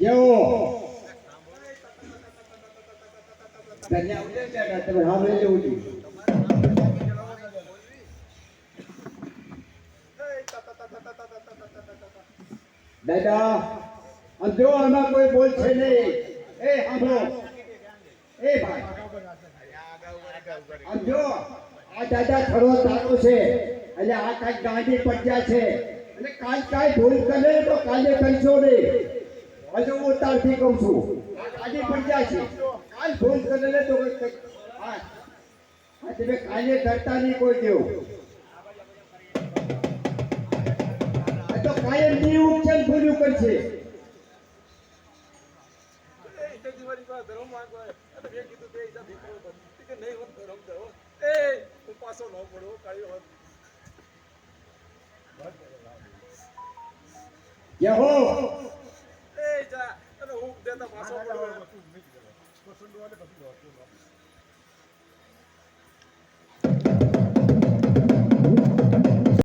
એવો ધન્યા ઉડે છે તમે હા મેં લેવું દાદા અંધરો આમાં કોઈ બોલ છે નહીં. એ, સાંભળો. એ, ભાઈ. અંધરો આ દાદા થોડો તારો છે. એટલે આ કાંઈક ગાંધી પટ્યા છે. એટલે કાંઈક કાંઈ ભૂલ કરે તો કાલે કરશો નહીં. હજુ હું તારથી કહું છું. આ ગાંધી પડ્યા છે. કાલ ફોન કરે તો કંઈક- હા. હા તમે કાલે કરતા નહીં કોઈ દેવું તો કાયમની ઉપચાર ભૂલ્યું કરશે. યહો! പിറ്റേത്തെ മാസം കൊണ്ടുപോകാൻ പറ്റും ഉമ്മയ്ക്ക് കുറച്ചുകൊണ്ട് പോകാൻ പറ്റില്ല